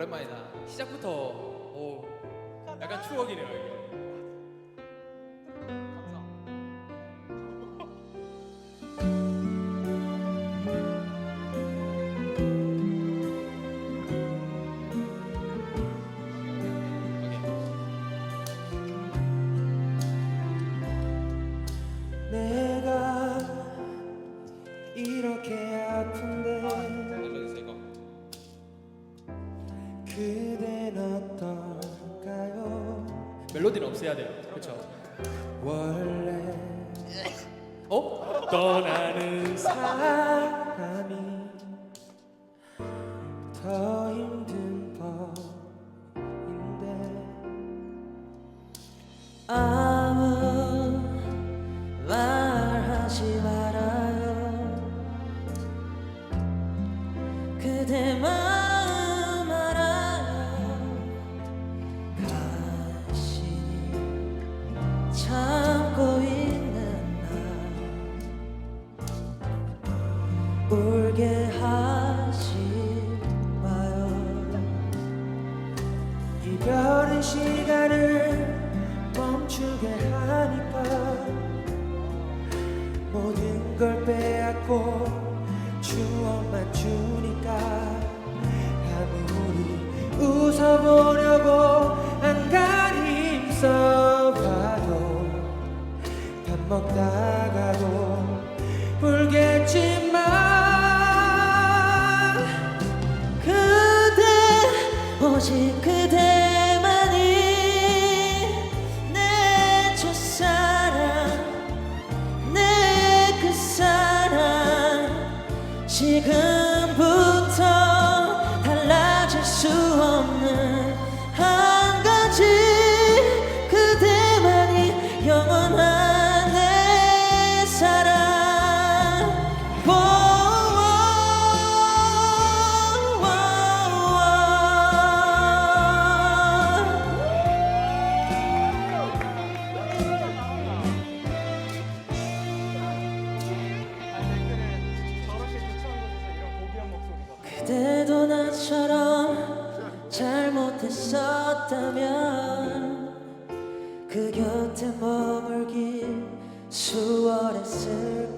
오랜만이다. 시작부터 오 약간 추억이네요 이게. 이렇게 아픈데 그댄 어떨까요 멜로디는 없애야 돼요. 그렇죠. 원래 어? 떠나는 사람이 더 걸 빼앗고 추억만 주니까 아무리 웃어보려고 안간힘 써봐도 밥 먹다가도 그대도 나처럼 잘못했었다면 그 곁에 머물기 수월했을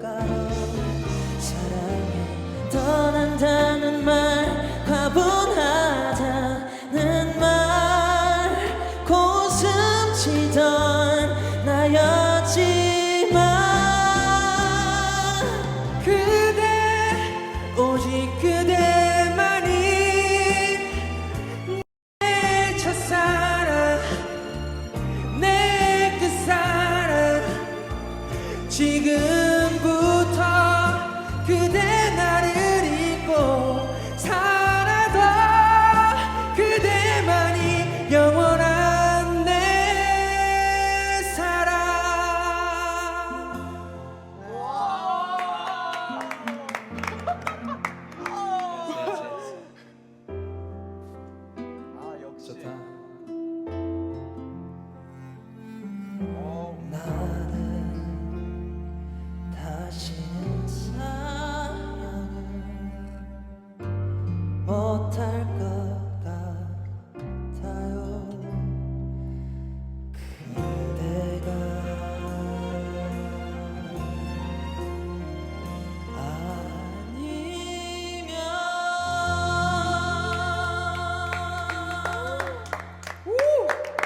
못할